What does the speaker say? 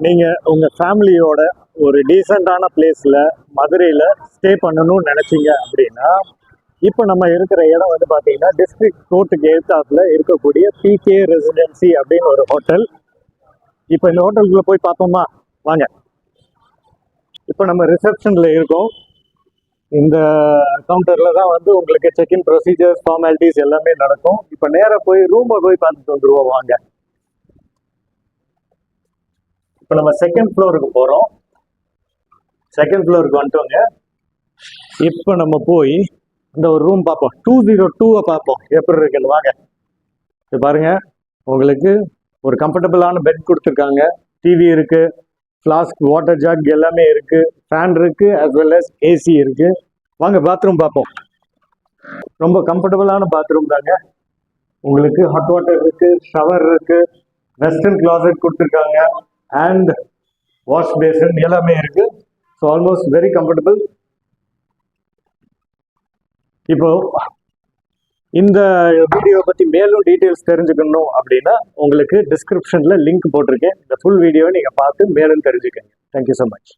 நீங்கள் உங்கள் ஃபேமிலியோட ஒரு டீசெண்டான பிளேஸில் மதுரையில் ஸ்டே பண்ணணும்னு நினச்சிங்க அப்படின்னா இப்போ நம்ம இருக்கிற இடம் வந்து பார்த்தீங்கன்னா டிஸ்ட்ரிக்ட் கோர்ட்டுக்கு எழுத்தாப்பில் இருக்கக்கூடிய பிகே ரெசிடென்சி அப்படின்னு ஒரு ஹோட்டல் இப்போ இந்த ஹோட்டலுக்குள்ளே போய் பார்ப்போமா வாங்க. இப்போ நம்ம ரிசப்ஷனில் இருக்கோம். இந்த கவுண்டரில் தான் வந்து உங்களுக்கு செக்இன் ப்ரொசீஜர்ஸ் ஃபார்மாலிட்டிஸ் எல்லாமே நடக்கும். இப்போ நேராக போய் ரூமை போய் பார்த்துட்டு வந்துருவோம் வாங்க. இப்போ நம்ம செகண்ட் ஃப்ளோருக்கு போகிறோம் செகண்ட் ஃப்ளோருக்கு வந்துட்டோங்க. இப்போ நம்ம போய் இந்த ஒரு ரூம் பார்ப்போம். டூ ஜீரோ டூவை பார்ப்போம். எப்படி இருக்குன்னு வாங்க. இது பாருங்க. உங்களுக்கு ஒரு கம்ஃபர்டபுளான பெட் கொடுத்துருக்காங்க. டிவி இருக்கு. ஃப்ளாஸ்க் வாட்டர் ஜாக் எல்லாமே இருக்கு. ஃபேன் இருக்கு அஸ் வெல் அஸ் ஏசி இருக்கு. வாங்க பாத்ரூம் பார்ப்போம். ரொம்ப கம்ஃபர்டபுளான பாத்ரூம் தாங்க. உங்களுக்கு ஹாட் வாட்டர் இருக்கு ஷவர் இருக்கு. வெஸ்டர்ன் கிளாசட் கொடுத்துருக்காங்க. அண்ட் வாஷ் பேசன் எல்லாமே இருக்கு. ஸோ ஆல்மோஸ்ட் வெரி கம்ஃபர்டபுள் இப்போ இந்த வீடியோ பற்றி மேலும் டீட்டெயில்ஸ் தெரிஞ்சுக்கணும் அப்படின்னா உங்களுக்கு டிஸ்கிரிப்ஷனில் லிங்க் போட்டிருக்கேன். இந்த ஃபுல் வீடியோவை நீங்கள் பார்த்து மேலும் தெரிஞ்சுக்கங்க. Thank you so much